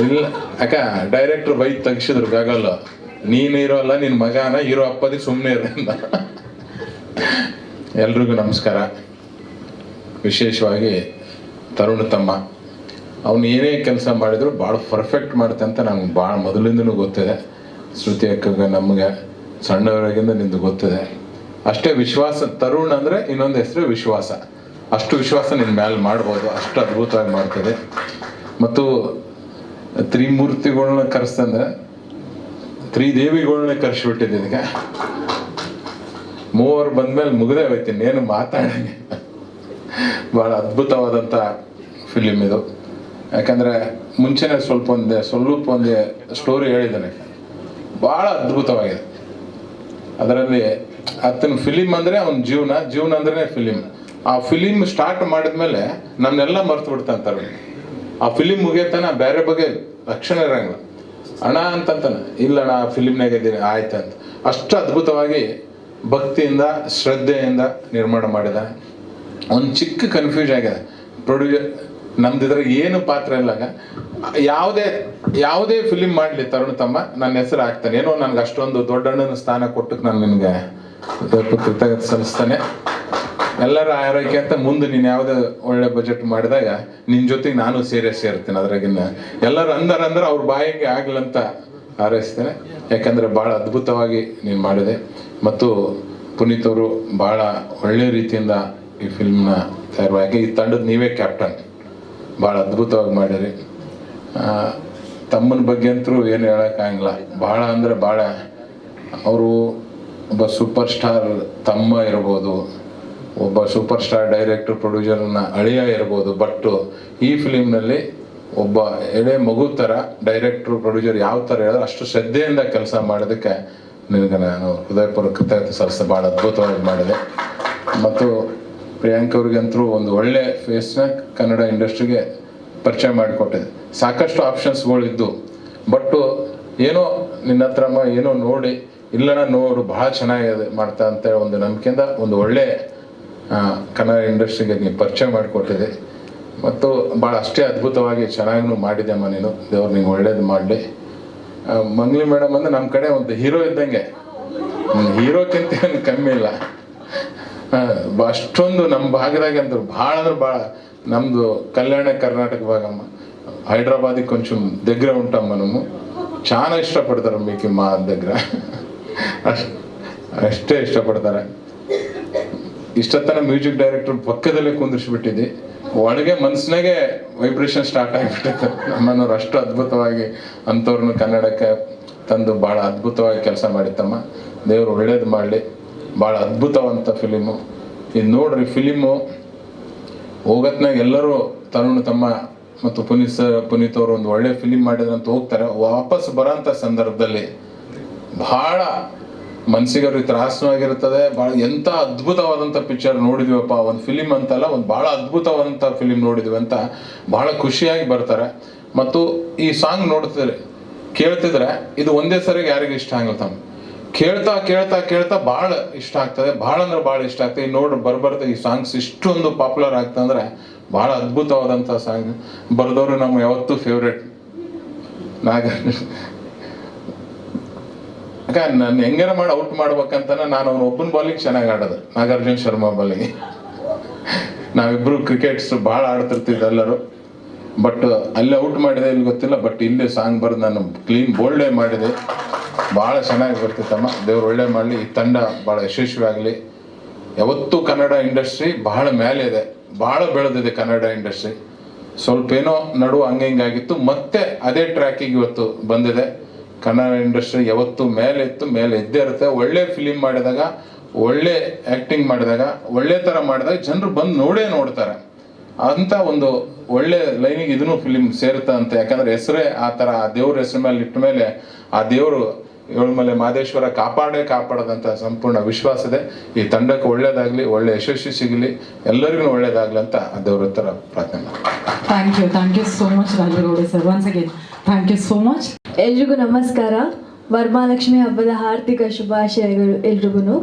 ಇಲ್ಲ ಅಕ್ಕ director by ತೆಗ್ಸಿದ್ರು ಗಗಲ್ ನೀನು ಇರೋಲ್ಲ ನಿನ್ನ ಮಗನ ಇರೋ ಅಪ್ಪದಿ ಸುಮ್ಮನೆ ಇರೋಲ್ಲ ಎಲ್ರಿಗೂ ನಮಸ್ಕಾರ. ವಿಶೇಷವಾಗಿ ತರುಣ ತಮ್ಮ. ಅವನು ಏನೇ ಕೆಲಸ ಮಾಡಿದ್ರು ಭಾಳ ಪರ್ಫೆಕ್ಟ್ ಮಾಡುತ್ತೆ ಅಂತ ನಮ್ಗೆ ಭಾಳ ಮೊದಲಿಂದನೂ ಗೊತ್ತಿದೆ. ಶ್ರುತಿ ಅಕ್ಕಗೆ, ನಮಗೆ, ಸಣ್ಣವರಾಗಿಂದ ನಿಂದು ಗೊತ್ತಿದೆ. ಅಷ್ಟೇ ವಿಶ್ವಾಸ, ತರುಣ್ ಅಂದರೆ ಇನ್ನೊಂದು ಹೆಸರು ವಿಶ್ವಾಸ. ಅಷ್ಟು ವಿಶ್ವಾಸ ನಿನ್ನ ಮೇಲೆ ಮಾಡ್ಬೋದು, ಅಷ್ಟು ಅದ್ಭುತವಾಗಿ ಮಾಡ್ತದೆ. ಮತ್ತು ತ್ರಿಮೂರ್ತಿಗಳನ್ನ ಕರೆಸ್ತಂದ್ರೆ ತ್ರಿದೇವಿಗಳನ್ನ ಕರೆಸಿಬಿಟ್ಟಿದ್ದೆ ಈಗ ಮೂವರು ಬಂದ್ಮೇಲೆ ಮುಗ್ದೇ ಹೋಯ್ತೀನಿ ಏನು ಮಾತಾಡಂಗೆ. ಭಾಳ ಅದ್ಭುತವಾದಂಥ ಫಿಲಿಮ್ ಇದು. ಯಾಕಂದರೆ ಮುಂಚೆನೆ ಸ್ವಲ್ಪ ಒಂದೇ ಸ್ವಲ್ಪ ಒಂದೇ ಸ್ಟೋರಿ ಹೇಳಿದ್ದಾನೆ. ಭಾಳ ಅದ್ಭುತವಾಗಿದೆ. ಅದರಲ್ಲಿ ಆತನ ಫಿಲಿಮ್ ಅಂದರೆ ಅವನ ಜೀವನ ಜೀವನ ಅಂದ್ರೆ ಫಿಲಿಮ್ ಆ ಫಿಲಿಮ್ ಸ್ಟಾರ್ಟ್ ಮಾಡಿದ್ಮೇಲೆ ನನ್ನೆಲ್ಲ ಮರ್ತು ಬಿಡ್ತಾಂತಾರೆ ಆ ಫಿಲಿಮ್ ಮುಗಿಯತನ ಬೇರೆ ಬಗ್ಗೆ ಲಕ್ಷಣ ಇರಂಗಿಲ್ಲ. ಅಣ್ಣ ಅಂತಂತಾನೆ ಇಲ್ಲ ಅಣ್ಣ ಫಿಲಿಮ್ನಾಗ ಇದ್ದೀನಿ, ಆಯ್ತು ಅಂತ. ಅಷ್ಟು ಅದ್ಭುತವಾಗಿ ಭಕ್ತಿಯಿಂದ, ಶ್ರದ್ಧೆಯಿಂದ ನಿರ್ಮಾಣ ಮಾಡಿದ. ಒಂದು ಚಿಕ್ಕ ಕನ್ಫ್ಯೂಸ್ ಆಗಿದೆ. ಪ್ರೊಡ್ಯೂಸರ್ ನಮ್ದಿದ್ರೆ ಏನು ಪಾತ್ರ ಇಲ್ಲಾಗ ಯಾವುದೇ ಯಾವುದೇ ಫಿಲಿಮ್ ಮಾಡಲಿ, ತರುಣ್ ತಮ್ಮ ನನ್ನ ಹೆಸರು ಹಾಕ್ತಾನೆ. ಏನೋ ನನಗೆ ಅಷ್ಟೊಂದು ದೊಡ್ಡಣ್ಣನ ಸ್ಥಾನ ಕೊಟ್ಟಕ್ಕೆ ನಾನು ನಿನಗೆ ಕೃತಜ್ಞತೆ ಸಲ್ಲಿಸ್ತಾನೆ. ಎಲ್ಲರ ಆರೋಗ್ಯ ಅಂತ ಮುಂದೆ ನೀನು ಯಾವುದೇ ಒಳ್ಳೆ ಬಜೆಟ್ ಮಾಡಿದಾಗ ನಿನ್ನ ಜೊತೆಗೆ ನಾನು ಸೇರೇ ಸೇರ್ತೀನಿ ಅದ್ರಾಗಿನ್ನ. ಎಲ್ಲರೂ ಅಂದರ ಅಂದ್ರೆ ಅವ್ರ ಬಾಯಿಗೆ ಆಗ್ಲಂತ ಹಾರೈಸ್ತೇನೆ. ಯಾಕಂದ್ರೆ ಭಾಳ ಅದ್ಭುತವಾಗಿ ನೀನು ಮಾಡಿದೆ. ಮತ್ತು ಪುನೀತ್ ಅವರು ಭಾಳ ಒಳ್ಳೆ ರೀತಿಯಿಂದ ಈ ಫಿಲ್ಮ್ನ ತಯಾರವಾಗಿ ಈ ತಂಡದ ನೀವೇ ಕ್ಯಾಪ್ಟನ್ ಭಾಳ ಅದ್ಭುತವಾಗಿ ಮಾಡಿರಿ. ತಮ್ಮನ ಬಗ್ಗೆ ಅಂತರೂ ಏನು ಹೇಳೋಕ್ಕಾಗಲ್ಲ ಭಾಳ ಅಂದರೆ ಭಾಳ ಅವರು ಒಬ್ಬ ಸೂಪರ್ ಸ್ಟಾರ್ ತಮ್ಮ ಇರ್ಬೋದು. ಒಬ್ಬ ಸೂಪರ್ ಸ್ಟಾರ್ ಡೈರೆಕ್ಟರ್ ಪ್ರೊಡ್ಯೂಸರ್ನ ಅಳಿಯ ಇರ್ಬೋದು ಬಟ್ ಈ ಫಿಲಿಮ್ನಲ್ಲಿ ಒಬ್ಬ ಎಳೆ ಮಗು ಥರ ಡೈರೆಕ್ಟ್ರು ಪ್ರೊಡ್ಯೂಸರ್ ಯಾವ ಥರ ಹೇಳಿದ್ರೆ ಅಷ್ಟು ಶ್ರದ್ಧೆಯಿಂದ ಕೆಲಸ ಮಾಡೋದಕ್ಕೆ ನಿನಗೆ ನಾನು ಹೃದಯಪೂರ್ವಕ ಕೃತಜ್ಞತೆ ಸಲ್ಲಿಸ್ತೆ ಭಾಳ ಅದ್ಭುತವಾಗಿ ಮಾಡಿದೆ. ಮತ್ತು ಪ್ರಿಯಾಂಕ್ ಅವ್ರಿಗಂತರೂ ಒಂದು ಒಳ್ಳೆ ಫೇಸ್ನ ಕನ್ನಡ ಇಂಡಸ್ಟ್ರಿಗೆ ಪರಿಚಯ ಮಾಡಿಕೊಟ್ಟಿದೆ. ಸಾಕಷ್ಟು ಆಪ್ಷನ್ಸ್ಗಳಿದ್ದು ಬಟ್ಟು ಏನೋ ನಿನ್ನ ಹತ್ರ ಮ ಏನೋ ನೋಡಿ, ಇಲ್ಲಣ್ಣ ನೋಡು ಭಾಳ ಚೆನ್ನಾಗಿದೆ ಮಾಡ್ತಾ ಅಂತ ಒಂದು ನಂಬಿಕೆಯಿಂದ ಒಂದು ಒಳ್ಳೆ ಕನ್ನಡ ಇಂಡಸ್ಟ್ರಿಗೆ ನೀವು ಪರಿಚಯ ಮಾಡಿಕೊಟ್ಟಿದೆ ಮತ್ತು ಭಾಳ ಅಷ್ಟೇ ಅದ್ಭುತವಾಗಿ ಚೆನ್ನಾಗೂ ಮಾಡಿದೆಮ್ಮ ನೀನು ದೇವ್ರು ನಿಂಗೆ ಒಳ್ಳೇದು ಮಾಡಲಿ ಮಂಗ್ಲಿ ಮೇಡಮ್ ಅಂದ್ರೆ ನಮ್ಮ ಕಡೆ ಒಂದು ಹೀರೋ ಇದ್ದಂಗೆ ಹೀರೋಕ್ಕಿಂತ ಏನು ಕಮ್ಮಿ ಇಲ್ಲ ಆ, ಬ- ಅಷ್ಟೊಂದು ನಮ್ಮ ಭಾಗದಾಗ ಅಂದ್ರೆ ಭಾಳ ಅಂದ್ರೆ ಭಾಳ ನಮ್ಮದು ಕಲ್ಯಾಣ ಕರ್ನಾಟಕ ಭಾಗಮ್ಮ ಹೈದ್ರಾಬಾದಿಗೆ ಕೊಂಚం దగ్గర ఉంటాం మనము చాలా ఇష్టపడతారు మీకు మా దగ్గర ಅಷ್ಟ್ ಅಷ್ಟೇ ಇಷ್ಟಪಡ್ತಾರೆ ಇಷ್ಟೊತ್ತನ ಮ್ಯೂಸಿಕ್ ಡೈರೆಕ್ಟರ್ ಪಕ್ಕದಲ್ಲೇ ಕುಂದಿರ್ಸಿಬಿಟ್ಟಿದ್ದಿ. ಒಳಗೆ ಮನ್ಸಿನಾಗೆ ವೈಬ್ರೇಷನ್ ಸ್ಟಾರ್ಟ್ ಆಗಿಬಿಟ್ಟಿತ್ತು. ನಮ್ಮನ್ನೋರು ಅಷ್ಟು ಅದ್ಭುತವಾಗಿ ಅಂಥವ್ರನ್ನ ಕನ್ನಡಕ್ಕೆ ತಂದು ಭಾಳ ಅದ್ಭುತವಾಗಿ ಕೆಲಸ ಮಾಡಿತ್ತಮ್ಮ. ದೇವರು ಒಳ್ಳೇದು ಮಾಡಲಿ. ಭಾಳ ಅದ್ಭುತವಂಥ ಫಿಲಿಮು. ಇದು ನೋಡ್ರಿ, ಫಿಲಿಮು ಹೋಗತ್ನಾಗ ಎಲ್ಲರೂ ತರುಣ್ ತಮ್ಮ ಮತ್ತು ಪುನೀತ್ ಸರ್, ಪುನೀತ್ ಅವರು ಒಂದು ಒಳ್ಳೆ ಫಿಲಿಮ್ ಮಾಡಿದ್ರಂತ ಹೋಗ್ತಾರೆ. ವಾಪಸ್ ಬರೋಂಥ ಸಂದರ್ಭದಲ್ಲಿ ಭಾಳ ಮನ್ಸಿಗೆ ಅವ್ರಿಗೆ ತ್ರಾಸವಾಗಿರ್ತದೆ ಭಾಳ ಎಂಥ ಅದ್ಭುತವಾದಂಥ ಪಿಕ್ಚರ್ ನೋಡಿದ್ವಪ್ಪ. ಒಂದು ಫಿಲಿಮ್ ಅಂತಲ್ಲ, ಒಂದು ಭಾಳ ಅದ್ಭುತವಾದಂಥ ಫಿಲಿಮ್ ನೋಡಿದ್ವಿ ಅಂತ ಭಾಳ ಖುಷಿಯಾಗಿ ಬರ್ತಾರೆ. ಮತ್ತು ಈ ಸಾಂಗ್ ನೋಡ್ತಿದ್ರೆ, ಕೇಳ್ತಿದ್ರೆ ಇದು ಒಂದೇ ಸರಿಗೆ ಯಾರಿಗೂ ಇಷ್ಟ ಆಗಲ್ಲ ತಮ್ಮ. ಕೇಳ್ತಾ ಕೇಳ್ತಾ ಕೇಳ್ತಾ ಭಾಳ ಇಷ್ಟ ಆಗ್ತದೆ. ಭಾಳ ಅಂದ್ರೆ ಭಾಳ ಇಷ್ಟ ಆಗ್ತದೆ. ಈ ನೋಡ್ರಿ ಬರ್ಬರ್ತಾ ಈ ಸಾಂಗ್ಸ್ ಇಷ್ಟೊಂದು ಪಾಪ್ಯುಲರ್ ಆಗ್ತಂದ್ರೆ ಭಾಳ ಅದ್ಭುತವಾದಂಥ ಸಾಂಗ್ ಬರ್ದವ್ರು ನಮ್ಮ ಯಾವತ್ತೂ ಫೇವ್ರೇಟ್ ನಾಗ ಅಕ್ಕ ನಾನು ಹೆಂಗಾರ ಮಾಡಿ ಔಟ್ ಮಾಡ್ಬೇಕಂತ ನಾನು ಅವನ ಒಬ್ಬನ ಬಾಲಿಗೆ ಚೆನ್ನಾಗಿ ಆಡೋದು. ನಾಗಾರ್ಜುನ್ ಶರ್ಮಾ ಬಾಲಿಗೆ ನಾವಿಬ್ರು ಕ್ರಿಕೆಟ್ಸ್ ಭಾಳ ಆಡ್ತಿರ್ತಿದ್ದ ಎಲ್ಲರೂ. ಬಟ್ ಅಲ್ಲಿ ಔಟ್ ಮಾಡಿದೆ ಇಲ್ಲಿ ಗೊತ್ತಿಲ್ಲ ಬಟ್ ಇಲ್ಲಿ ಸಾಂಗ್ ಬರೆದು ನಾನು ಕ್ಲೀನ್ ಬೋಲ್ಡೇ ಮಾಡಿದೆ. ಭಾಳ ಚೆನ್ನಾಗಿ ಬರ್ತಿತ್ತಮ್ಮ. ದೇವ್ರು ಒಳ್ಳೆ ಮಾಡಲಿ. ಈ ತಂಡ ಭಾಳ ಯಶಸ್ವಿ ಆಗಲಿ. ಯಾವತ್ತೂ ಕನ್ನಡ ಇಂಡಸ್ಟ್ರಿ ಬಹಳ ಮೇಲೆ ಇದೆ. ಭಾಳ ಬೆಳೆದಿದೆ ಕನ್ನಡ ಇಂಡಸ್ಟ್ರಿ ಸ್ವಲ್ಪ ಏನೋ ನಡು ಹಂಗೆ ಹಿಂಗಾಗಿತ್ತು ಮತ್ತೆ ಅದೇ ಟ್ರ್ಯಾಕಿಗೆ ಇವತ್ತು ಬಂದಿದೆ. ಕನ್ನಡ ಇಂಡಸ್ಟ್ರಿ ಯಾವತ್ತು ಮೇಲೆ ಇತ್ತು, ಮೇಲೆ ಇದ್ದೇ ಇರುತ್ತೆ. ಒಳ್ಳೆ ಫಿಲಿಮ್ ಮಾಡಿದಾಗ, ಒಳ್ಳೆ ಆ್ಯಕ್ಟಿಂಗ್ ಮಾಡಿದಾಗ, ಒಳ್ಳೆ ಥರ ಮಾಡಿದಾಗ ಜನರು ಬಂದು ನೋಡೇ ನೋಡ್ತಾರೆ. ಅಂತ ಒಂದು ಒಳ್ಳೆ ಲೈನಿಗೆ ಇದನ್ನು ಫಿಲಿಮ್ ಸೇರುತ್ತೆ ಅಂತ. ಯಾಕಂದ್ರೆ ಹೆಸರೇ ಆ ಥರ ಆ ದೇವ್ರ ಹೆಸರು ಮೇಲೆ ಇಟ್ಟ ಮೇಲೆ ಆ ದೇವರು ಏಳ್ಮಲೆ ಮಾದೇಶ್ವರ ಕಾಪಾಡೇ ಕಾಪಾಡದಂತ ಸಂಪೂರ್ಣ ವಿಶ್ವಾಸ ಇದೆ. ಈ ತಂಡಕ್ಕೆ ಒಳ್ಳೇದಾಗ್ಲಿ, ಒಳ್ಳೆ ಯಶಸ್ವಿ ಸಿಗಲಿ, ಎಲ್ಲರಿಗೂ ಒಳ್ಳೇದಾಗ್ಲಿ ಅಂತ ದೇವ್ರ ಹತ್ರ ಪ್ರಾರ್ಥನೆ ಮಾಡ್ತೀನಿ. Thank you thank you so much sir once again thank you so much ಎಲ್ರಿಗೂ ನಮಸ್ಕಾರ. ವರಮಹಾಲಕ್ಷ್ಮಿ ಹಬ್ಬದ ಹಾರ್ದಿಕ ಶುಭಾಶಯಗಳು ಎಲ್ರಿಗೂ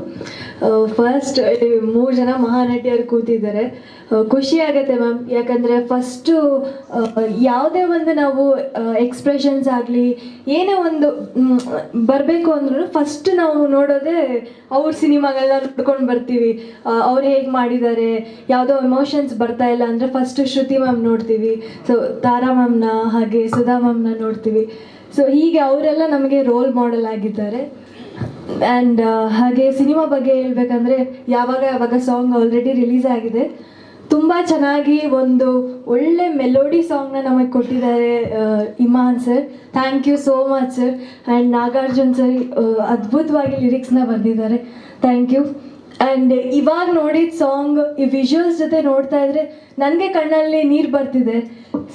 ಫಸ್ಟ್ ಮೂರು ಜನ ಮಹಾನಟಿಯರು ಕೂತಿದ್ದಾರೆ. ಖುಷಿ ಆಗುತ್ತೆ ಮ್ಯಾಮ್ ಯಾಕಂದರೆ ಫಸ್ಟು ಯಾವುದೇ ಒಂದು ನಾವು ಎಕ್ಸ್ಪ್ರೆಷನ್ಸ್ ಆಗಲಿ, ಏನೇ ಒಂದು ಬರಬೇಕು ಅಂದ್ರೂ ಫಸ್ಟ್ ನಾವು ನೋಡೋದೇ ಅವ್ರ ಸಿನಿಮಾಗೆಲ್ಲ ನೋಡ್ಕೊಂಡು ಬರ್ತೀವಿ. ಅವ್ರು ಹೇಗೆ ಮಾಡಿದ್ದಾರೆ, ಯಾವುದೋ ಎಮೋಷನ್ಸ್ ಬರ್ತಾ ಇಲ್ಲ ಅಂದರೆ ಫಸ್ಟ್ ಶ್ರುತಿ ಮ್ಯಾಮ್ ನೋಡ್ತೀವಿ. ಸೊ ತಾರಾ ಮ್ಯಾಮ್ನ ಹಾಗೆ ಸುಧಾ ಮ್ಯಾಮ್ನ ನೋಡ್ತೀವಿ. ಸೊ ಹೀಗೆ ಅವರೆಲ್ಲ ನಮಗೆ ರೋಲ್ ಮಾಡೆಲ್ ಆಗಿದ್ದಾರೆ. ಆ್ಯಂಡ್ ಹಾಗೆ ಸಿನಿಮಾ ಬಗ್ಗೆ ಹೇಳ್ಬೇಕಂದ್ರೆ ಯಾವಾಗ ಯಾವಾಗ ಸಾಂಗ್ ಆಲ್ರೆಡಿ ರಿಲೀಸ್ ಆಗಿದೆ, ತುಂಬ ಚೆನ್ನಾಗಿ ಒಂದು ಒಳ್ಳೆ ಮೆಲೋಡಿ ಸಾಂಗ್ನ ನಮಗೆ ಕೊಟ್ಟಿದ್ದಾರೆ Imaan sir thank you so much sir and Nagarjun sir ಅದ್ಭುತವಾಗಿ ಲಿರಿಕ್ಸ್ನ ಬರೆದಿದ್ದಾರೆ. ಥ್ಯಾಂಕ್ ಯು ಆ್ಯಂಡ್ ಇವಾಗ ನೋಡಿದ ಸಾಂಗ್ ಈ ವಿಜುವಲ್ಸ್ ಜೊತೆ ನೋಡ್ತಾ ಇದ್ರೆ ನನಗೆ ಕಣ್ಣಲ್ಲಿ ನೀರು ಬರ್ತಿದೆ.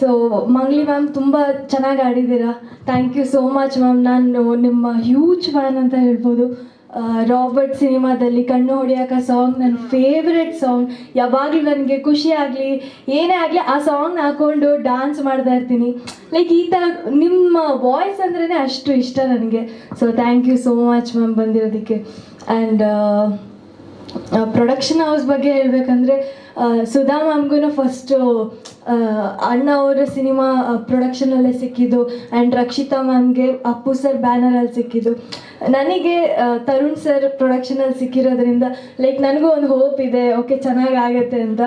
ಸೊ ಮಂಗ್ಲಿ ಮ್ಯಾಮ್ ತುಂಬ ಚೆನ್ನಾಗಿ ಆಡಿದ್ದೀರಾ? Thank you so much ma'am ನಾನು ನಿಮ್ಮ ಹ್ಯೂಜ್ ಫ್ಯಾನ್ ಅಂತ ಹೇಳ್ಬೋದು. ರಾಬರ್ಟ್ ಸಿನಿಮಾದಲ್ಲಿ ಕಣ್ಣು ಹೊಡಿಯಾಕ ಸಾಂಗ್ ನನ್ನ ಫೇವ್ರೆಟ್ ಸಾಂಗ್ ಯಾವಾಗಲೂ ನನಗೆ ಖುಷಿ ಆಗಲಿ, ಏನೇ ಆಗಲಿ ಆ ಸಾಂಗ್ ಹಾಕೊಂಡು ಡಾನ್ಸ್ ಮಾಡ್ತಾ ಇರ್ತೀನಿ. ಲೈಕ್ ಈ ಥರ ನಿಮ್ಮ ವಾಯ್ಸ್ ಅಂದ್ರೇ ಅಷ್ಟು ಇಷ್ಟ ನನಗೆ. So thank you so much ma'am ಬಂದಿರೋದಕ್ಕೆ. And production house ಬಗ್ಗೆ ಹೇಳ್ಬೇಕಂದ್ರೆ ಸುಧಾ ಮ್ಯಾಮ್ಗೂ ಫಸ್ಟು ಅಣ್ಣ ಅವರ ಸಿನಿಮಾ ಪ್ರೊಡಕ್ಷನಲ್ಲೇ ಸಿಕ್ಕಿದ್ದು. ಆ್ಯಂಡ್ ರಕ್ಷಿತಾ ಮ್ಯಾಮ್ಗೆ ಅಪ್ಪು ಸರ್ ಬ್ಯಾನರಲ್ಲಿ ಸಿಕ್ಕಿದ್ದು. ನನಗೆ ತರುಣ್ ಸರ್ ಪ್ರೊಡಕ್ಷನಲ್ಲಿ ಸಿಕ್ಕಿರೋದ್ರಿಂದ ಲೈಕ್ ನನಗೂ ಒಂದು ಹೋಪ್ ಇದೆ. ಓಕೆ ಚೆನ್ನಾಗಿ ಆಗುತ್ತೆ ಅಂತ.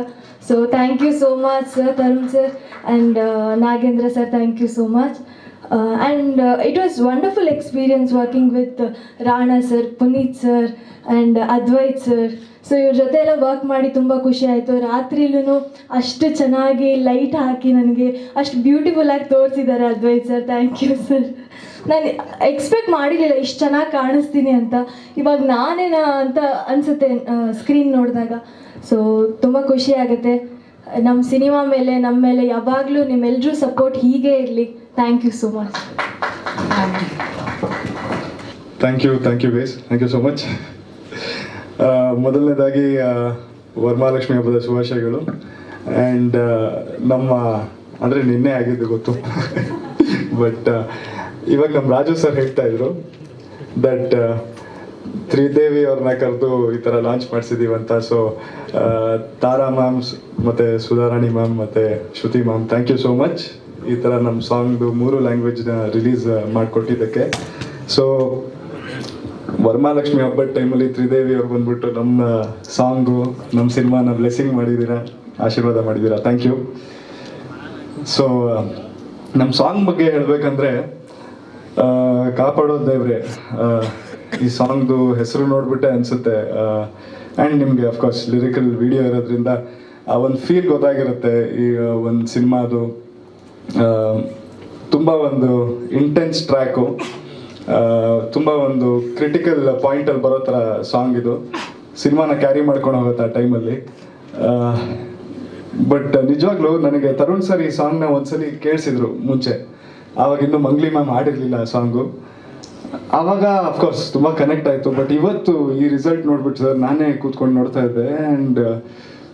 So thank you so much sir Tarun sir and Nagendra sir thank you so much and it was wonderful experience working with Rana sir Puneeth sir and Advait sir so ಇವ್ರ ಜೊತೆ ಎಲ್ಲ work ಮಾಡಿ ತುಂಬ ಖುಷಿ ಆಯಿತು. ರಾತ್ರಿಲೂ ಅಷ್ಟು ಚೆನ್ನಾಗಿ light ಹಾಕಿ ನನಗೆ ಅಷ್ಟು ಬ್ಯೂಟಿಫುಲ್ ಆಗಿ ತೋರಿಸಿದ್ದಾರೆ Advaith sir thank you sir ನಾನು ಎಕ್ಸ್ಪೆಕ್ಟ್ ಮಾಡಿರಲಿಲ್ಲ, ಇಷ್ಟು ಚೆನ್ನಾಗಿ ಕಾಣಿಸ್ತೀನಿ ಅಂತ. ಇವಾಗ ನಾನೇನಾ ಅಂತ ಅನಿಸುತ್ತೆ ಸ್ಕ್ರೀನ್ ನೋಡಿದಾಗ. ಸೊ ತುಂಬ ಖುಷಿ ಆಗುತ್ತೆ. ನಮ್ಮ ಸಿನಿಮಾ ಮೇಲೆ ನಮ್ಮ ಮೇಲೆ ಯಾವಾಗಲೂ ನಿಮ್ಮೆಲ್ಲರೂ ಸಪೋರ್ಟ್ ಹೀಗೆ ಇರಲಿ. Thank you so much thank you thank you guys thank you so much ಮೊದಲನೇದಾಗಿ ಆ, ವರಮಹಾಲಕ್ಷ್ಮಿ ಹಬ್ಬದ ಶುಭಾಶಯಗಳು. ಆ್ಯಂಡ್ ನಮ್ಮ ಅಂದರೆ ನಿನ್ನೆ ಆಗಿದ್ದು ಗೊತ್ತು. ಬಟ್ ಇವಾಗ ನಮ್ಮ ರಾಜು ಸರ್ ಹೇಳ್ತಾ ಇದ್ರು ದಟ್ ತ್ರಿದೇವಿ ಅವ್ರನ್ನ ಕರೆದು ಈ ಥರ ಲಾಂಚ್ ಮಾಡಿಸಿದೀವಿ ಅಂತ. ಸೊ ತಾರಾ ಮ್ಯಾಮ್ ಮತ್ತು ಸುಧಾರಾಣಿ ಮ್ಯಾಮ್ ಮತ್ತು Shruti ma'am thank you so much ಈ ಥರ ನಮ್ಮ ಸಾಂಗ್ದು ಮೂರು ಲ್ಯಾಂಗ್ವೇಜ್ನ ರಿಲೀಸ್ ಮಾಡಿಕೊಟ್ಟಿದ್ದಕ್ಕೆ. ಸೊ ವರಮಹಾಲಕ್ಷ್ಮಿ ಹಬ್ಬದ ಟೈಮಲ್ಲಿ ತ್ರಿದೇವಿ ಅವ್ರು ಬಂದ್ಬಿಟ್ಟು ನಮ್ಮ ಸಾಂಗು ನಮ್ಮ ಸಿನಿಮಾನ ಬ್ಲೆಸ್ಸಿಂಗ್ ಮಾಡಿದ್ದೀರಾ ಆಶೀರ್ವಾದ ಮಾಡಿದ್ದೀರಾ ಥ್ಯಾಂಕ್ ಯು ಸೊ ನಮ್ಮ ಸಾಂಗ್ ಬಗ್ಗೆ ಹೇಳಬೇಕಂದ್ರೆ ಕಾಪಾಡೋ ದೇವ್ರೆ. ಈ ಸಾಂಗ್ದು ಹೆಸರು ನೋಡ್ಬಿಟ್ಟೆ ಅನಿಸುತ್ತೆ. ಆ್ಯಂಡ್ ನಿಮಗೆ ಅಫ್ಕೋರ್ಸ್ ಲಿರಿಕಲ್ ವಿಡಿಯೋ ಇರೋದ್ರಿಂದ, ಆ, ಒಂದು ಫೀಲ್ ಗೊತ್ತಾಗಿರುತ್ತೆ ಈ ಒಂದು ಸಿನಿಮಾದು ತುಂಬ ಒಂದು ಇಂಟೆನ್ಸ್ ಟ್ರ್ಯಾಕು ತುಂಬ ಒಂದು ಕ್ರಿಟಿಕಲ್ ಪಾಯಿಂಟಲ್ಲಿ ಬರೋ ಥರ ಸಾಂಗ್ ಇದು. ಸಿನಿಮಾನ ಕ್ಯಾರಿ ಮಾಡ್ಕೊಂಡು ಹೋಗುತ್ತೆ ಆ ಟೈಮಲ್ಲಿ ಬಟ್ ನಿಜವಾಗ್ಲೂ ನನಗೆ ತರುಣ್ ಸರ್ ಈ ಸಾಂಗ್ನ ಒಂದ್ಸಲಿ ಕೇಳಿಸಿದ್ರು ಮುಂಚೆ. ಆವಾಗ ಇನ್ನು ಮಂಗ್ಲಿ ಮ್ಯಾಮ್ ಆಡಿರಲಿಲ್ಲ ಆ ಸಾಂಗು ಆವಾಗ ಅಫ್ಕೋರ್ಸ್ ತುಂಬ ಕನೆಕ್ಟ್ ಆಯಿತು ಬಟ್ ಇವತ್ತು ಈ ರಿಸಲ್ಟ್ ನೋಡ್ಬಿಟ್ಟು ಸರ್ ನಾನೇ ಕೂತ್ಕೊಂಡು ನೋಡ್ತಾ ಇದ್ದೆ ಆ್ಯಂಡ್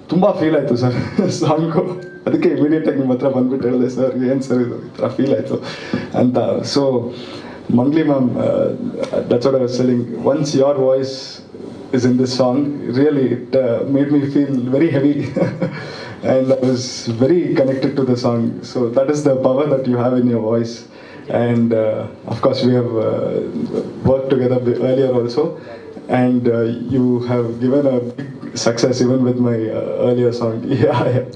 ತುಂಬ ಫೀಲ್ ಆಯಿತು ಸರ್ ಸಾಂಗು ಅದಕ್ಕೆ ಇಮಿಡಿಯೇಟಾಗಿ ನಿಮ್ಮ ಹತ್ರ ಬಂದ್ಬಿಟ್ಟು ಹೇಳಿದೆ ಸರ್ ಏನು ಸರ್ ಇದು ಈ ಥರ ಫೀಲ್ ಆಯಿತು ಅಂತ so Mangli ma'am that's what I was telling once your voice is in this song. Really, it uh, made me feel very heavy, and I was very connected to the song. So that is the power that you have in your voice. And uh, of course, we have uh, worked together b- earlier also, and uh, you have given a big success even with my uh, earlier song. Yeah, yeah.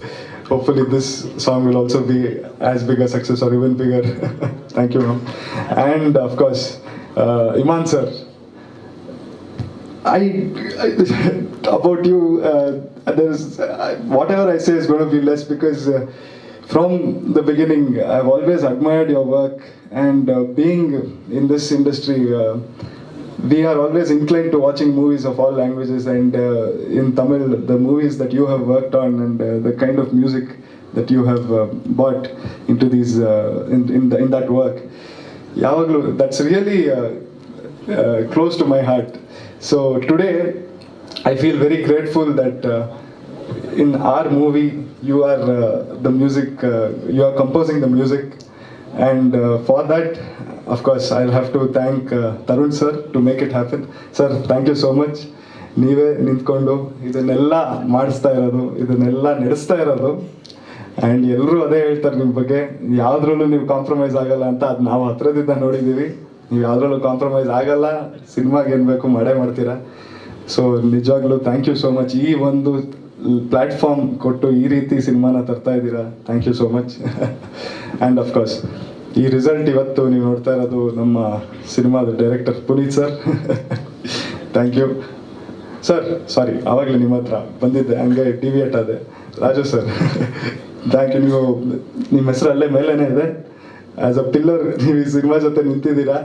Hopefully, this song will also be as big a success or even bigger. Thank you, ma'am. And of course, uh, Iman sir. I, I about you. Uh, there's uh, whatever I say is going to be less because uh, from the beginning I've always admired your work and uh, being in this industry we are always inclined to watching movies of all languages and uh, in Tamil the movies that you have worked on and uh, the kind of music that you have uh, bought into these uh, in, in, the, in, that work. That's really uh, uh, close to my heart. So today I feel very grateful that in our movie you are the music you are composing the music And uh, for that, of course, I'll have to thank uh, Tarun sir to make it happen. Sir, thank you so much. ನೀವೇ ನಿಂತ್ಕೊಂಡು ಇದನ್ನೆಲ್ಲ ಮಾಡಿಸ್ತಾ ಇರೋದು ಇದನ್ನೆಲ್ಲ ನಡೆಸ್ತಾ ಇರೋದು. And ಎಲ್ಲರೂ ಅದೇ ಹೇಳ್ತಾರೆ ನಿಮ್ಮ ಬಗ್ಗೆ. ಯಾವುದ್ರಲ್ಲೂ ನೀವು ಕಾಂಪ್ರಮೈಸ್ ಆಗಲ್ಲ ಅಂತ ಅದು ನಾವು ಹತ್ರದಿಂದ ನೋಡಿದ್ದೀವಿ. ನೀವು ಯಾವುದ್ರಲ್ಲೂ ಕಾಂಪ್ರಮೈಸ್ ಆಗಲ್ಲ ಸಿನಿಮಾಗೆ ಏನು ಬೇಕು ಮಾಡೇ ಮಾಡ್ತೀರಾ. ಸೊ ನಿಜವಾಗ್ಲೂ ಥ್ಯಾಂಕ್ ಯು ಸೋ ಮಚ್ ಈ ಒಂದು ಪ್ಲ್ಯಾಟ್ಫಾರ್ಮ್ ಕೊಟ್ಟು ಈ ರೀತಿ ಸಿನಿಮಾನ ತರ್ತಾ ಇದ್ದೀರಾ? Thank you so much and of course ಈ ರಿಸಲ್ಟ್ ಇವತ್ತು ನೀವು ನೋಡ್ತಾ ಇರೋದು ನಮ್ಮ ಸಿನಿಮಾದ director Puneeth sir thank you sir sorry ಆವಾಗಲೇ ನಿಮ್ಮ ಹತ್ರ ಬಂದಿದ್ದೆ, ಹಂಗೆ ಡಿವಿಯೇಟ್ ಆದೆ. ರಾಜು ಸರ್ ಥ್ಯಾಂಕ್ ಯು ನೀವು, ನಿಮ್ಮ ಹೆಸರು ಅಲ್ಲೇ ಮೇಲೇನೆ ಇದೆ. ಆ್ಯಸ್ ಅ ಪಿಲ್ಲರ್ ನೀವು ಈ ಸಿನಿಮಾ ಜೊತೆ ನಿಂತಿದ್ದೀರಾ?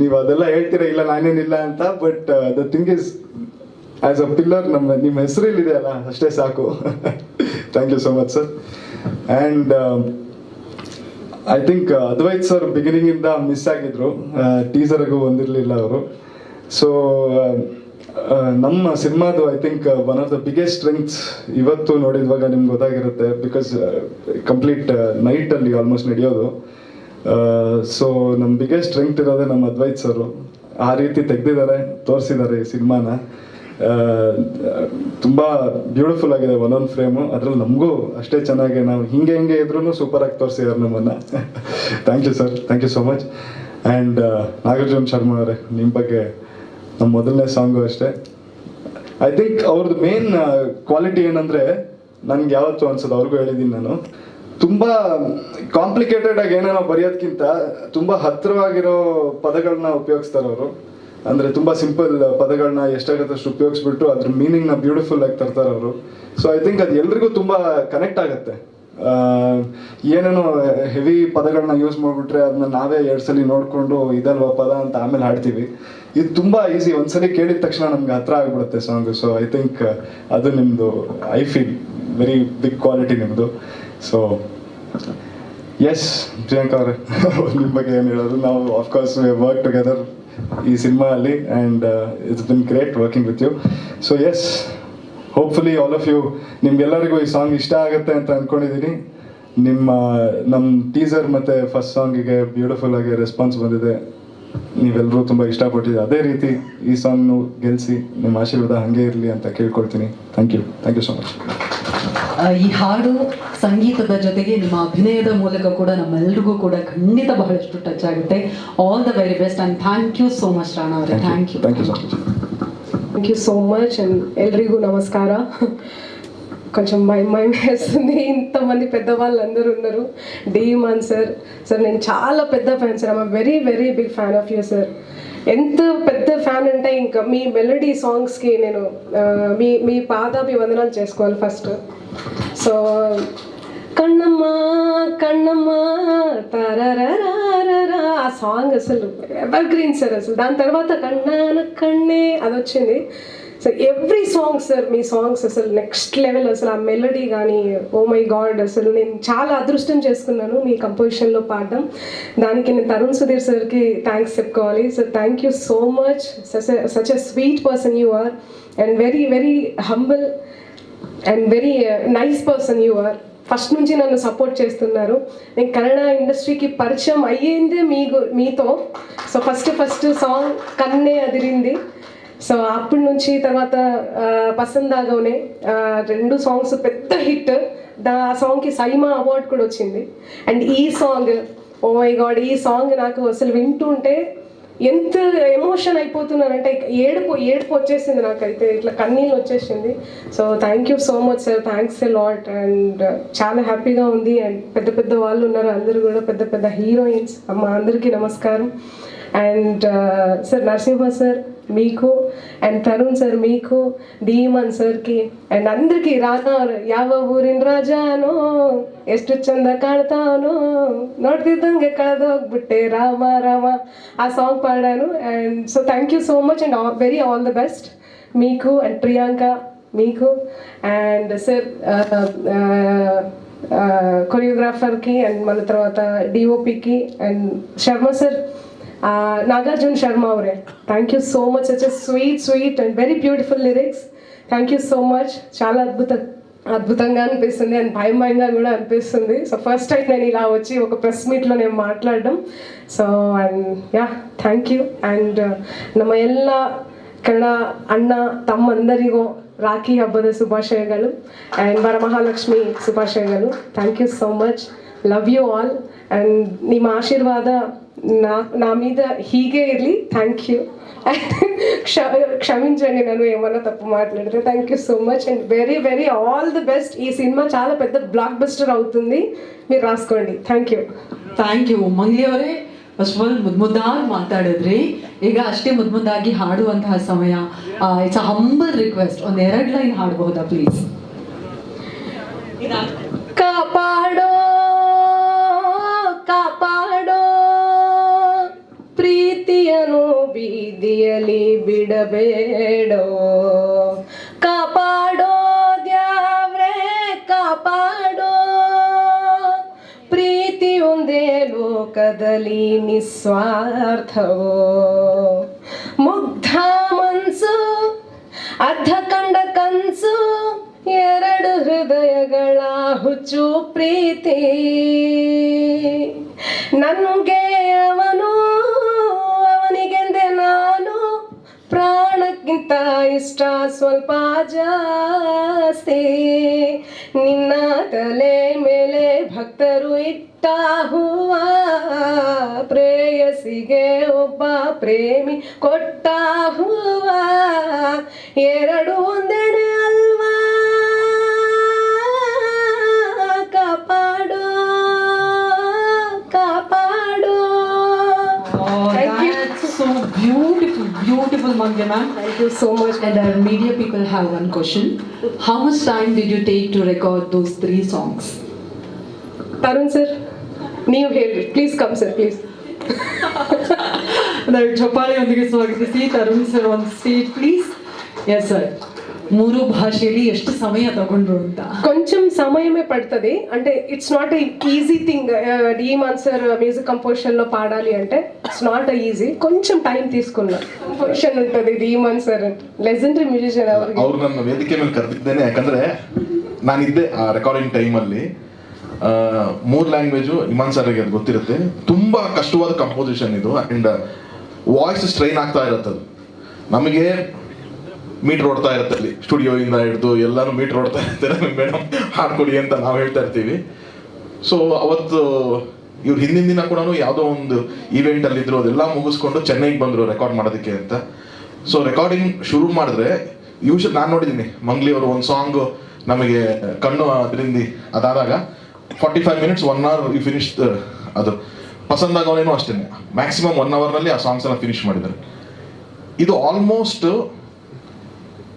ನೀವು ಅದೆಲ್ಲ ಹೇಳ್ತೀರಾ, ಇಲ್ಲ ನಾನೇನಿಲ್ಲ ಅಂತ but the thing is as a pillar ನಮ್ಮ, ನಿಮ್ಮ ಹೆಸರಲ್ಲಿ ಅಲ್ಲ ಅಷ್ಟೇ ಸಾಕು. Thank you so much sir and I think Advaith sir ಬಿಗಿನಿಂಗಿಂದ miss ಆಗಿದ್ರು. ಟೀಸರ್ಗೂ ಒಂದಿರಲಿಲ್ಲ ಅವರು. ಸೊ ನಮ್ಮ ಸಿನಿಮಾದು I think one of the biggest strengths ಇವತ್ತು ನೋಡಿದ್ವಾಗ ನಿಮ್ಗೆ ಗೊತ್ತಾಗಿರುತ್ತೆ ಬಿಕಾಸ್ ಕಂಪ್ಲೀಟ್ ನೈಟಲ್ಲಿ ಆಲ್ಮೋಸ್ಟ್ ನಡೆಯೋದು. ಸೊ ನಮ್ಮ ಬಿಗ್ಗೆಸ್ಟ್ ಸ್ಟ್ರೆಂಗ್ತ್ ಇರೋದೇ ನಮ್ಮ ಅದ್ವೈತ್ ಸರು ಆ ರೀತಿ ತೆಗೆದಿದ್ದಾರೆ, ತೋರಿಸಿದ್ದಾರೆ ಈ ಸಿನಿಮಾನ. ತುಂಬ ಬ್ಯೂಟಿಫುಲ್ ಆಗಿದೆ ಒಂದೊಂದು ಫ್ರೇಮು ಅದ್ರಲ್ಲಿ ನಮಗೂ ಅಷ್ಟೇ ಚೆನ್ನಾಗಿ ನಾವು ಹಿಂಗೆ ಹಿಂಗೆ ಇದ್ರೂ ಸೂಪರ್ ಆಗಿ ತೋರಿಸಿದ್ದಾರೆ ನಮ್ಮನ್ನು. Thank you sir thank you so much and Nagarjun Sharma ಅವರೇ ನಿಮ್ಮ ಬಗ್ಗೆ ನಮ್ಮ ಮೊದಲನೇ ಸಾಂಗು ಅಷ್ಟೇ. ಐ ಥಿಂಕ್ ಅವ್ರದ್ದು ಮೇನ್ ಕ್ವಾಲಿಟಿ ಏನಂದ್ರೆ ನನ್ಗೆ ಯಾವತ್ತು ಅನ್ಸೋದು, ಅವ್ರಿಗೂ ಹೇಳಿದ್ದೀನಿ ನಾನು. ತುಂಬ ಕಾಂಪ್ಲಿಕೇಟೆಡ್ ಆಗಿ ಏನೇನೋ ಬರೆಯೋದ್ಕಿಂತ ತುಂಬ ಹತ್ತಿರವಾಗಿರೋ ಪದಗಳನ್ನ ಉಪಯೋಗಿಸ್ತಾರೆ ಅವರು ಅಂದ್ರೆ ತುಂಬಾ ಸಿಂಪಲ್ ಪದಗಳನ್ನ ಎಷ್ಟಾಗತ್ತೆ ಅಷ್ಟು ಉಪಯೋಗಿಸ್ಬಿಟ್ಟು ಅದ್ರ ಮೀನಿಂಗ್ನ ಬ್ಯೂಟಿಫುಲ್ ಆಗಿ ತರ್ತಾರೆ ಅವರು. ಸೊ ಐ ಥಿಂಕ್ ಅದು ಎಲ್ರಿಗೂ ತುಂಬಾ ಕನೆಕ್ಟ್ ಆಗುತ್ತೆ. ಏನೇನೋ ಹೆವಿ ಪದಗಳನ್ನ ಯೂಸ್ ಮಾಡ್ಬಿಟ್ರೆ ಅದನ್ನ ನಾವೇ ಎರಡು ಸಲ ನೋಡ್ಕೊಂಡು ಇದಲ್ವಾ ಪದ ಅಂತ ಆಮೇಲೆ ಹಾಡ್ತೀವಿ. ಇದು ತುಂಬಾ ಈಸಿ ಒಂದ್ಸಲಿ ಕೇಳಿದ ತಕ್ಷಣ ನಮ್ಗೆ ಹತ್ರ ಆಗ್ಬಿಡುತ್ತೆ ಸಾಂಗ್ ಸೊ ಐ ಥಿಂಕ್ ಅದು ನಿಮ್ಮದು I feel very big quality ನಿಮ್ಮದು ಸೊ ಎಸ್ ಪ್ರಿಯಾಂಕಾ ಅವರೇ ನಿಮ್ಮ ಬಗ್ಗೆ ಏನು ಹೇಳೋದು? ನಾವು ಆಫ್ಕೋರ್ಸ್ ವರ್ಕ್ ಟುಗೆದರ್ ಈ ಸಿನಿಮಾ ಅಲ್ಲಿ and it's been great working with you so yes hopefully all of you ನಿಮ್ಗೆಲ್ಲರಿಗೂ ಈ ಸಾಂಗ್ ಇಷ್ಟ ಆಗುತ್ತೆ ಅಂತ ಅಂದ್ಕೊಂಡಿದ್ದೀನಿ ನಿಮ್ಮ ನಮ್ಮ ಟೀಸರ್ ಮತ್ತೆ ಫಸ್ಟ್ ಸಾಂಗಿಗೆ ಬ್ಯೂಟಿಫುಲ್ ಆಗಿ ರೆಸ್ಪಾನ್ಸ್ ಬಂದಿದೆ. ನೀವೆಲ್ಲರೂ ತುಂಬ ಇಷ್ಟಪಟ್ಟಿದ್ದೀರಿ. ಅದೇ ರೀತಿ ಈ ಸಾಂಗ್ನು ಗೆಲ್ಲಿಸಿ ನಿಮ್ಮ ಆಶೀರ್ವಾದ ಹಾಗೆ ಇರಲಿ ಅಂತ ಕೇಳ್ಕೊಳ್ತೀನಿ. Thank you thank you so much ಈ ಹಾಡು ಸಂಗೀತದ ಜೊತೆಗೆ ನಿಮ್ಮ ಅಭಿನಯದ ಮೂಲಕ ಕೂಡ ನಮ್ಮೆಲ್ರಿಗೂ ಕೂಡ ಖಂಡಿತ ಬಹಳಷ್ಟು ಟಚ್ ಆಗುತ್ತೆ all the very best and thank you so much Rana ಅವರೇ thank you thank you so much and ಎಲ್ರಿಗೂ ನಮಸ್ಕಾರ కొంచెం మై మై వేస్తుంది ఇంతమంది పెద్దవాళ్ళు అందరూ ఉన్నారు డీమాన్ సార్ సార్ నేను చాలా పెద్ద fan sir I'm very very big fan of you sir ఎంత పెద్ద ఫ్యాన్ అంటే ఇంకా మీ మెలడీ సాంగ్స్కి నేను మీ మీ మీ పాదాభివందనాలు చేసుకోవాలి ఫస్ట్ సో కన్నమ్మా కన్నమ్మ తరరరారరా ఆ సాంగ్ అసలు ఎవర్ గ్రీన్ సార్ అసలు. దాని తర్వాత కన్నాన కన్నే అది వచ్చింది సార్ ఎవ్రీ సాంగ్ సార్ మీ సాంగ్స్ అసలు నెక్స్ట్ లెవెల్ అసలు ఆ మెలడీ కానీ ఓ మై గాడ్ అసలు నేను చాలా అదృష్టం చేసుకున్నాను మీ కంపోజిషన్లో పాడడం. దానికి నేను తరుణ్ సుధీర్ సార్కి థ్యాంక్స్ చెప్పుకోవాలి. Sir thank you so much such a sweet person you are and very very humble and very nice person you are first నుంచి నన్ను సపోర్ట్ చేస్తున్నారు. నేను కన్నడ ఇండస్ట్రీకి పరిచయం అయ్యిందే మీ మీతో. సో ఫస్ట్ ఫస్ట్ సాంగ్ కన్నే అదిరింది. సో అప్పటి నుంచి తర్వాత పసందాగోనే రెండు సాంగ్స్ పెద్ద హిట్. దా ఆ సాంగ్కి సైమా అవార్డ్ కూడా వచ్చింది. అండ్ ఈ సాంగ్ ఓ మై గాడ్ ఈ సాంగ్ నాకు అసలు వింటుంటే ఎంత ఎమోషన్ అయిపోతున్నానంటే ఇక ఏడుపు ఏడుపు వచ్చేసింది నాకైతే. ఇట్లా కన్నీళ్ళు వచ్చేసింది. So thank you so much sir thanks a lot and చాలా హ్యాపీగా ఉంది. అండ్ పెద్ద పెద్ద వాళ్ళు ఉన్నారు. అందరూ కూడా పెద్ద పెద్ద హీరోయిన్స్. అమ్మ అందరికీ నమస్కారం. అండ్ సార్ నరసింహ సార్ మీకు అండ్ తరుణ్ సార్ మీకు డీమన్ ಸರ್ಕಿ ಅಂಡ್ అందరికీ ರಾಧಾ ಅವ್ರು ಯಾವ ಊರಿನ ರಾಜಾನೋ ಎಷ್ಟು ಚಂದ ಕಾಣ್ತಾನೋ ನೋಡ್ತಿದ್ದಂಗೆ ಕಳೆದೋಗ್ಬಿಟ್ಟೆ ರಾಮ ರಾಮ ಆ song ಪಾಡಾನು and so thank you so much and very all the best మీకు అండ్ ప్రియాంక మీకు అండ్ సార్ కొరియోగ్రాఫర్కి అండ్ మన తర్వాత డిఓపికి అండ్ శర్మ సార్ నాగార్జున శర్మ ಅವರೇ thank you so much such a sweet sweet and very beautiful lyrics thank you so much చాలా అద్భుత అద్భుతంగా అనిపిస్తుంది అండ్ భయం భయంగా కూడా అనిపిస్తుంది సో ఫస్ట్ టైం నేను ఇలా వచ్చి ఒక ప్రెస్ మీట్లో నేను మాట్లాడడం so and yeah thank you and ನಮ್ಮ ಎಲ್ಲ ಕನ್ನಡ ಅಣ್ಣ ತಮ್ಮಂದರಿಗೂ ರಾಖಿ ಹಬ್ಬದ ಶುಭಾಶಯಗಳು ಆ್ಯಂಡ್ ವರಮಹಾಲಕ್ಷ್ಮಿ ಶುಭಾಶಯಗಳು thank you so much love you all and ನಿಮ್ಮ ಆಶೀರ್ವಾದ ನಾ నా మీద ಹೀಗೆ ಇರಲಿ ಥ್ಯಾಂಕ್ ಯು ಕ್ಷ క్షమించండి నన్ను ఏమన్నా తప్పు మాట్లాడితే thank you so much and very very all the best ఈ సినిమా చాలా పెద్ద బ్లాక్ బస్టర్ అవుతుంది మీరు రాసుకోండి thank you thank you Mangli ಅವರೇ ಫಸ್ಟ್ ಆಫ್ ಆಲ್ ಮುದ್ ಮುದ್ದಾಗಿ ಮಾತಾಡಿದ್ರಿ ಈಗ ಅಷ್ಟೇ ಮುದ್ ಮುದ್ದಾಗಿ ಹಾಡುವಂತಹ ಸಮಯ ಇಟ್ಸ್ ಅ ಹಂಬಲ್ ರಿಕ್ವೆಸ್ಟ್ ಒಂದ್ ಎರಡು ಲೈನ್ ಹಾಡಬಹುದಾ ಪ್ಲೀಸ್ ಬೀದಿಯಲ್ಲಿ ಬಿಡಬೇಡೋ. ಕಾಪಾಡೋ ದ್ಯಾವ್ರೆ, ಕಾಪಾಡೋ. ಪ್ರೀತಿ ಒಂದೇ ಲೋಕದಲ್ಲಿ ನಿಸ್ವಾರ್ಥವೋ. ಮುಗ್ಧ ಮನ್ಸು, ಅರ್ಧ ಕಂಡ ಕನ್ಸು, ಎರಡು ಹೃದಯಗಳ ಹುಚ್ಚು ಪ್ರೀತಿ. ನನಗೆ ಇಷ್ಟ ಸ್ವಲ್ಪ ಜಾಸ್ತಿ. ನಿನ್ನ ತಲೆ ಮೇಲೆ ಭಕ್ತರು ಇಟ್ಟ ಹೂವ ಪ್ರೇಯಸಿಗೆ ಒಬ್ಬ ಪ್ರೇಮಿ ಕೊಟ್ಟ ಹೂವ ಎರಡು ಒಂದೇನೆ ಅಲ್ವಾ? Beautiful beautiful Mangli ma'am Thank you so much. And our media people have one question. How much time did you take to record those three songs? Tarun sir ನೀವು ಹೇಳಿ ಪ್ಲೀಸ್ ಕಮ್ ಸರ್ ಪ್ಲೀಸ್ ನಾವು ಚಪ್ಪಾಳೆಯೊಂದಿಗೆ ಸ್ವಾಗತಿಸಿ Tarun sir ಒಂದು stage please yes sir ಮೂರು ಭಾಷೆಯಲ್ಲಿ ಎಷ್ಟು ಸಮಯ ತಗೊಂಡ್ರು ಅಂತ కొంచెం సమయమే పడుతుంది అంటే it's not a easy thing D Imman sir music composition లో పాడాలి అంటే ఇట్స్ నాట్ ఈజీ కొంచెం టైం తీసుకున్నా కంపోజిషన్ ఉంటుంది డి మాన్సర్ ಲೆಜೆಂಡರಿ ಮ್ಯೂಸಿಷಿಯನ್ ಅವ್ರಿಗೆ ಅವ್ರು ನನ್ನ ವೇದಿಕೆ ಮೇಲೆ ಕರೆದಿದ್ದೇನೆ ಯಾಕಂದ್ರೆ ನಾನಿದ್ದೆ ಆ ರೆಕಾರ್ಡಿಂಗ್ ಟೈಮಲ್ಲಿ ಮೂರ್ ಲ್ಯಾಂಗ್ವೇಜು ಇಮಾನ್ ಸರ್ಗೆ ಅದು ಗೊತ್ತಿರುತ್ತೆ ತುಂಬಾ ಕಷ್ಟವಾದ ಕಂಪೋಸಿಷನ್ ಇದು ಅಂಡ್ ವಾಯ್ಸ್ ಸ್ಟ್ರೈನ್ ಆಗ್ತಾ ಇರುತ್ತೆ ಅದು ನಮಗೆ ಮೀಟರ್ ಓಡ್ತಾ ಇರುತ್ತೆ ಅಲ್ಲಿ. ಸ್ಟುಡಿಯೋಯಿಂದ ಹಿಡಿದು ಎಲ್ಲಾನು ಮೀಟರ್ ಓಡ್ತಾ ಇರ್ತಾರೆ ಮೇಡಮ್ ಹಾಡ್ಕೊಡಿ ಅಂತ ನಾವು ಹೇಳ್ತಾ ಇರ್ತೀವಿ. ಸೊ ಅವತ್ತು ಇವ್ರು ಹಿಂದಿನ ದಿನ ಕೂಡ ಯಾವುದೋ ಒಂದು ಈವೆಂಟ್ ಅಲ್ಲಿ ಇದ್ರು, ಅದೆಲ್ಲ ಮುಗಿಸ್ಕೊಂಡು ಚೆನ್ನೈಗೆ ಬಂದ್ರು ರೆಕಾರ್ಡ್ ಮಾಡೋದಕ್ಕೆ ಅಂತ. ಸೊ ರೆಕಾರ್ಡಿಂಗ್ ಶುರು ಮಾಡಿದ್ರೆ ಯೂಶಲ್ ನಾನು ನೋಡಿದ್ದೀನಿ ಮಂಗ್ಲಿ ಅವರು ಒಂದು ಸಾಂಗ್ ನಮಗೆ ಕಣ್ಣು ಅದರಿಂದ ಅದಾದಾಗ forty five minutes one hour you finish ಅದು. ಪಸಂದಾಗವನೇನು ಅಷ್ಟೇ ಮ್ಯಾಕ್ಸಿಮಮ್ ಒನ್ ಅವರ್ನಲ್ಲಿ ಆ ಸಾಂಗ್ಸ್ ಎಲ್ಲ ಫಿನಿಶ್ ಮಾಡಿದ್ದಾರೆ. ಇದು ಆಲ್ಮೋಸ್ಟ್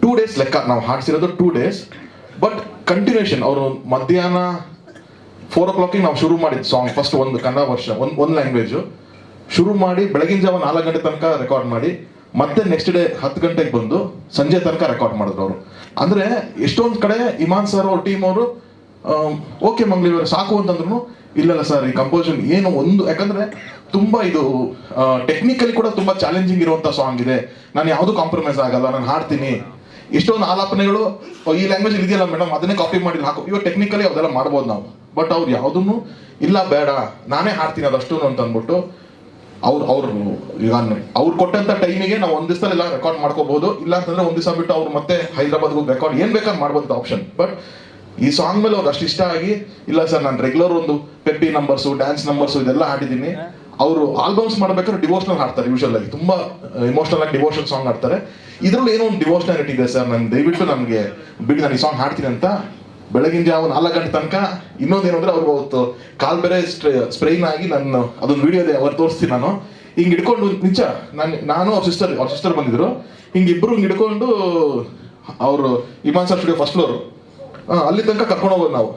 ಟೂ ಡೇಸ್ ಲೆಕ್ಕ ನಾವು ಹಾಡಿಸಿರೋದು ಟೂ ಡೇಸ್ ಬಟ್ ಕಂಟಿನ್ಯೂಷನ್ ಅವರು ಮಧ್ಯಾಹ್ನ ಫೋರ್ ಓ ಕ್ಲಾಕಿಗೆ ನಾವು ಶುರು ಮಾಡಿದ್ದು ಸಾಂಗ್ ಫಸ್ಟ್ ಒಂದು ಕನ್ನಡ ವರ್ಷ, ಒಂದು ಒಂದು ಲ್ಯಾಂಗ್ವೇಜು ಶುರು ಮಾಡಿ ಬೆಳಗಿನ ಜಾವ ನಾಲ್ಕು ಗಂಟೆ ತನಕ ರೆಕಾರ್ಡ್ ಮಾಡಿ, ಮತ್ತೆ ನೆಕ್ಸ್ಟ್ ಡೇ ಹತ್ತು ಗಂಟೆಗೆ ಬಂದು ಸಂಜೆ ತನಕ ರೆಕಾರ್ಡ್ ಮಾಡಿದ್ರು ಅವರು. ಅಂದ್ರೆ ಎಷ್ಟೊಂದು ಕಡೆ ಇಮಾನ್ ಸರ್ ಅವ್ರ ಟೀಮ್ ಅವರು ಓಕೆ ಮಂಗ್ಳೂರು ಸಾಕು ಅಂತಂದ್ರು ಇಲ್ಲಲ್ಲ ಸರ್ ಈ ಕಂಪೋಸಿಷನ್ ಏನು ಒಂದು, ಯಾಕಂದ್ರೆ ತುಂಬಾ ಇದು ಟೆಕ್ನಿಕಲಿ ಕೂಡ ತುಂಬಾ ಚಾಲೆಂಜಿಂಗ್ ಇರುವಂತ ಸಾಂಗ್ ಇದೆ. ನಾನು ಯಾವುದು ಕಾಂಪ್ರಮೈಸ್ ಆಗಲ್ಲ, ನಾನು ಹಾಡ್ತೀನಿ. ಎಷ್ಟೊಂದು ಆಲಾಪನೆಗಳು ಈ ಲ್ಯಾಂಗ್ವೇಜ್ ಇದೆಯಲ್ಲ ಮೇಡಮ್ ಅದನ್ನೇ ಕಾಪಿ ಮಾಡಿ ಹಾಕು. ಇವಾಗ ಟೆಕ್ನಿಕಲಿ ಅದೆಲ್ಲ ಮಾಡ್ಬೋದು ನಾವು. ಬಟ್ ಅವ್ರು ಯಾವುದನ್ನು, ಇಲ್ಲ ಬೇಡ, ನಾನೇ ಹಾಡ್ತೀನಿ ಅದಷ್ಟು ಅಂತ ಅಂದ್ಬಿಟ್ಟು ಅವ್ರು ಅವ್ರು, ಈಗ ಅವ್ರು ಕೊಟ್ಟಂತ ಟೈಮಿಗೆ ನಾವು ಒಂದ್ ದಿವಸ ಎಲ್ಲ ರೆಕಾರ್ಡ್ ಮಾಡ್ಕೋಬಹುದು ಇಲ್ಲ ಅಂತಂದ್ರೆ ಒಂದ್ ದಿವಸ ಬಿಟ್ಟು ಅವ್ರು ಮತ್ತೆ ಹೈದರಾಬಾದ್ ರೆಕಾರ್ಡ್ ಏನ್ ಬೇಕಾದ್ರೆ ಮಾಡ್ಬೋದು ಆಪ್ಷನ್ ಬಟ್ ಈ ಸಾಂಗ್ ಮೇಲೆ ಅವ್ರು ಅಷ್ಟು ಇಷ್ಟ ಆಗಿ, ಇಲ್ಲ ಸರ್, ನಾನು ರೆಗ್ಯುಲರ್ ಒಂದು ಪೆಪ್ಪಿ ನಂಬರ್ಸು ಡ್ಯಾನ್ಸ್ ನಂಬರ್ಸು ಇದೆಲ್ಲ ಹಾಡಿದ್ದೀನಿ. ಅವರು ಆಲ್ಬಮ್ಸ್ ಮಾಡ್ಬೇಕಾದ್ರೆ ಡಿವೋಷನಲ್ ಹಾಡ್ತಾರೆ ಯೂಶಲ್ ಆಗಿ. ತುಂಬಾ ಇಮೋಷನಲ್ ಆಗಿ ಡಿವೋಷನಲ್ ಸಾಂಗ್ ಹಾಡ್ತಾರೆ. ಇದ್ರಲ್ಲಿ ಏನೋ ಒಂದು ಡಿವೋಷನಾಲಿಟಿ ಇದೆ ಸರ್ ನಾನು ದಯವಿಟ್ಟು ನಮಗೆ ಬಿಡಿ, ನಾನು ಈ ಸಾಂಗ್ ಹಾಡ್ತೀನಿ ಅಂತ ಬೆಳಗಿನ ಜಾವ ನಾಲ್ಕು ಗಂಟೆ ತನಕ ಇನ್ನೊಂದೇನು ಅಂದ್ರೆ ಅವ್ರು ಅವತ್ತು ಕಾಲ್ ಬೇರೆ ಸ್ಪ್ರೈನ್ ಆಗಿ ನಾನು ಅದೊಂದು ವಿಡಿಯೋ ಇದೆ, ಅವ್ರು ತೋರಿಸ್ತೀನಿ ನಾನು. ಹಿಂಗೆ ಹಿಡ್ಕೊಂಡು, ನಿಜ, ನಾನು ನಾನು ಅವ್ರ ಸಿಸ್ಟರ್ ಅವ್ರ ಸಿಸ್ಟರ್ ಬಂದಿದ್ರು. ಹಿಂಗೆ ಇಬ್ರು ಹಿಂಗ್ ಹಿಡ್ಕೊಂಡು ಅವರು Imman sir studio first floor ಅಲ್ಲಿ ತನಕ ಕರ್ಕೊಂಡು ಹೋಗೋದು ನಾವು.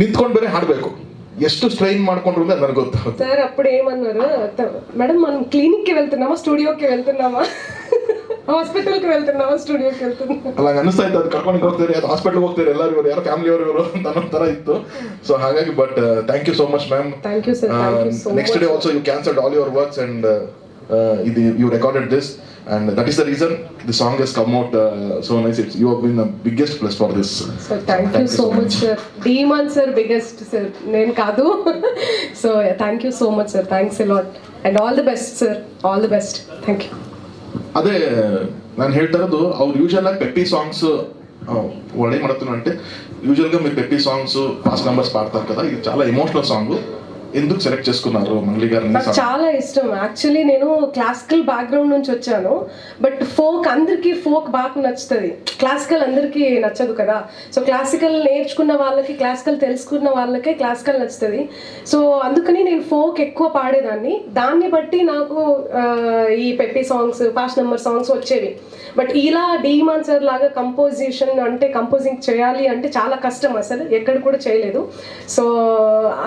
ನಿಂತ್ಕೊಂಡು ಬೇರೆ ಹಾಡ್ಬೇಕು. ಎಷ್ಟು ಸ್ಟ್ರೈನ್ ಮಾಡ್ಕೊಂಡ್ರು ಅಂತ ನನಗೆ ಗೊತ್ತಾಗುತ್ತೆ సార్ అప్పుడు ఏమన్నారు మేడం మనం క్లినిక్కి వెళ్తున్నామా స్టూడియోకి వెళ్తున్నామా హాస్పిటల్కి వెళ్తున్నామా స్టూడియోకి వెళ్తున్నామా ಅಲ್ಲ ನಂಗೆ ಅನಿಸ್ತಾ ಇತ್ತು ಅದು ಕರ್ಕೊಂಡು ಹೋಗ್ತಾರೆ ಅದು ಹಾಸ್ಪಿಟಲ್ ಹೋಗ್ತಾರೆ ಎಲ್ಲರೂ ಇವರು ಯಾರೋ ಫ್ಯಾಮಿಲಿ ಅವರು ಇವರು ಅಂತ ಅನ್ನೋ ತರ ಇತ್ತು ಸೊ ಹಾಗಾಗಿ but thank you so much ma'am Thank you, sir. Thank you so next much. Day also you cancelled all your works and ಇದು you recorded this and that is the reason the song has come out uh, so nice. It's, you have been the biggest plus for this. So thank you so much sir demon sir biggest sir నేను కాదు so thank you so much sir thanks a lot and all the best sir all the best thank you ಅದೇ ನಾನು ಹೇಳ್ತಾ ಇರೋದು ಅವ್ರು usual ಆಗಿ peppy songs వాడు ఏం అంటే యూజువల్గా మీరు పెప్పీ సాంగ్స్ ఫాస్ట్ నెంబర్స్ పాడతారు కదా ఇది చాలా ఎమోషనల్ సాంగ్ ఎందుకు సెలెక్ట్ చేసుకున్నారు మంగ్లీ గారిని నాకు చాలా ఇష్టం. యాక్చువల్లీ నేను క్లాసికల్ బ్యాక్గ్రౌండ్ నుంచి వచ్చాను. బట్ ఫోక్ అందరికీ ఫోక్ బాగా నచ్చుతుంది. క్లాసికల్ అందరికీ నచ్చదు కదా. సో క్లాసికల్ నేర్చుకున్న వాళ్ళకి క్లాసికల్ తెలుసుకున్న వాళ్ళకే క్లాసికల్ నచ్చుతుంది. సో అందుకని నేను ఫోక్ ఎక్కువ పాడేదాన్ని. దాన్ని బట్టి నాకు ఈ peppy songs fast number songs వచ్చేవి. బట్ ఇలా డీమాన్ సార్ లాగా కంపోజిషన్ అంటే కంపోజింగ్ చేయాలి అంటే చాలా కష్టం అసలు. ఎక్కడ కూడా చేయలేదు. సో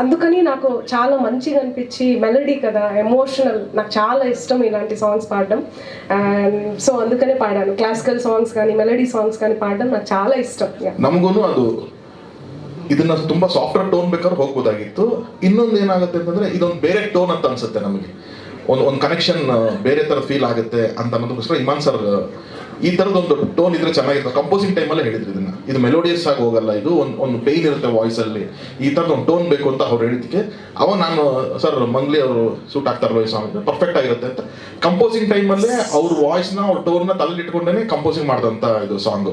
అందుకని నాకు చాలా మంచిగా అనిపించి మెలడీ కదా ఎమోషనల్ నాకు చాలా ఇష్టం ఇలాంటి సాంగ్స్ పాడడం అండ్ సో అందుకనే పాడాను క్లాసికల్ సాంగ్స్ కానీ మెలడీ సాంగ్స్ కానీ పాడడం నాకు చాలా ఇష్టం Yeah. ನಮಗೂ ಅದು ಇದನ್ನ ತುಂಬಾ ಸಾಫ್ಟ್ವೇರ್ ಟೋನ್ ಬೇಕಾದ್ರೆ ಹೋಗ್ಬೋದಾಗಿತ್ತು ಇನ್ನೊಂದು ಏನಾಗುತ್ತೆ ಅಂತಂದ್ರೆ ಇದೊಂದು ಬೇರೆ ಟೋನ್ ಅಂತ ಅನ್ಸುತ್ತೆ ನಮಗೆ ಒಂದು ಒಂದು ಕನೆಕ್ಷನ್ ಬೇರೆ ತರ ಫೀಲ್ ಆಗುತ್ತೆ ಅಂತ ಅನ್ನೋದಕ್ಕೋಸ್ಕರ ಇಮಾನ್ ಸರ್ ಈ ತರದೊಂದು ಟೋನ್ ಇದ್ರೆ ಚೆನ್ನಾಗಿರ್ತದೆ ಕಂಪೋಸಿಂಗ್ ಟೈಮಲ್ಲೇ ಹೇಳಿದ್ರು ಇದನ್ನ. ಇದು ಮೆಲೋಡಿಯಸ್ ಆಗಿ ಹೋಗಲ್ಲ, ಇದು ಒಂದು ಒಂದು ಪೇನ್ ಇರುತ್ತೆ ವಾಯ್ಸ್ ಅಲ್ಲಿ ಈ ತರದ ಒಂದು ಟೋನ್ ಬೇಕು ಅಂತ ಅವ್ರು ಹೇಳಿದಕ್ಕೆ ಅವ ನಾನು ಸರ್ ಮಂಗ್ಲಿ ಅವರು ಸೂಟ್ ಆಗ್ತಾರಲ್ಲ ಈ ಸಾಂಗ್ ಪರ್ಫೆಕ್ಟ್ ಆಗಿರುತ್ತೆ ಅಂತ. ಕಂಪೋಸಿಂಗ್ ಟೈಮಲ್ಲೇ ಅವ್ರ ವಾಯ್ಸ್ನ ಅವ್ರ ಟೋನ್ನ ಇಟ್ಕೊಂಡೇ ಕಂಪೋಸಿಂಗ್ ಮಾಡಿದಂಥ ಇದು ಸಾಂಗ್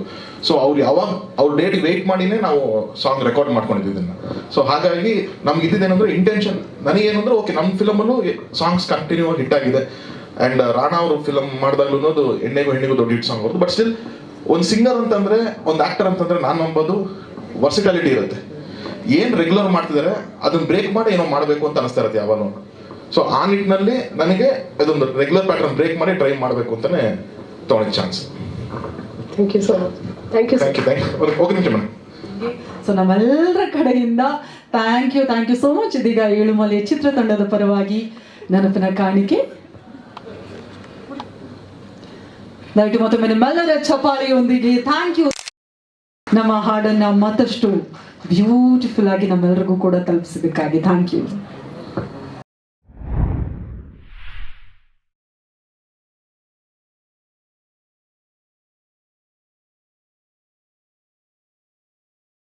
ಸೊ ಅವ್ರು ಯಾವಾಗ, ಅವ್ರ ಡೇಟ್ ವೆಯ್ಟ್ ಮಾಡಿನೇ ನಾವು ಸಾಂಗ್ ರೆಕಾರ್ಡ್ ಮಾಡ್ಕೊಂಡಿದ್ವಿ ಇದನ್ನ. ಸೊ ಹಾಗಾಗಿ ನಮ್ಗೆ ಇದ್ದಿದ್ದೇನೆಂದ್ರೆ ಇಂಟೆನ್ಷನ್ ನನಗೇನಂದ್ರೆ ಓಕೆ ನಮ್ಮ ಫಿಲಮಲ್ಲೂ ಸಾಂಗ್ಸ್ ಕಂಟಿನ್ಯೂ ಆಗಿ ಹಿಟ್ ಆಗಿದೆ. ಅಂಡ್ ರಾಣಾ ಅವರು ಫಿಲಮ್ ಮಾಡಿದಾಗ್ಲೂ ಅದು ಎಣ್ಣೆಗೂ ಹೆಣ್ಣಿಗೂ ದೊಡ್ಡ ಹಿಟ್ ಸಾಂಗ್ ಅವ್ರದ್ದು ಬಟ್ ಸ್ಟಿಲ್ ಒಂದು ಸಿಂಗರ್ ಅಂತಂದ್ರೆ ಒಂದು ಆಕ್ಟರ್ ಅಂತಂದ್ರೆ ನಾನು ನಂಬೋದು ವರ್ಸಿಟಾಲಿಟಿ ಇರುತ್ತೆ. ಏನ್ ರೆಗ್ಯುಲರ್ ಮಾಡ್ತಿದ್ದಾರೆ ಅದನ್ನ ಬ್ರೇಕ್ ಮಾಡಿ ಏನೋ ಮಾಡಬೇಕು ಅಂತ ಅನಿಸ್ತಾ ಇರುತ್ತೆ ಯಾವಾಗಲೂ. ಸೊ ಆ ನಿಟ್ಟಿನಲ್ಲಿ ನನಗೆ ಇದೊಂದು ರೆಗ್ಯುಲರ್ ಪ್ಯಾಟರ್ನ್ ಬ್ರೇಕ್ ಮಾಡಿ ಟ್ರೈ ಮಾಡಬೇಕು ಅಂತಾನೆ ತೊಗೊಂಡ chance thank you so much thank you thank you thank you okay ನಿಮಿಷ ಮೇಡಮ್. ಸೊ ನಮ್ಮೆಲ್ಲರ ಕಡೆಯಿಂದ thank you thank you so much ಇದೀಗ ಏಳುಮಲೆ ಚಿತ್ರತಂಡದ ಪರವಾಗಿ ನೆನಪಿನ ಕಾಣಿಕೆ. ದಯವಿಟ್ಟು ಮತ್ತೊಮ್ಮೆ ನಿಮ್ಮೆಲ್ಲರ ಚಪಾಳಿಯೊಂದಿಗೆ ಥ್ಯಾಂಕ್ ಯು ನಮ್ಮ ಹಾಡನ್ನ ಮತ್ತಷ್ಟು ಬ್ಯೂಟಿಫುಲ್ ಆಗಿ ನಮ್ಮೆಲ್ಲರಿಗೂ ಕೂಡ ತಲುಪಿಸಬೇಕಾಗಿ. Thank you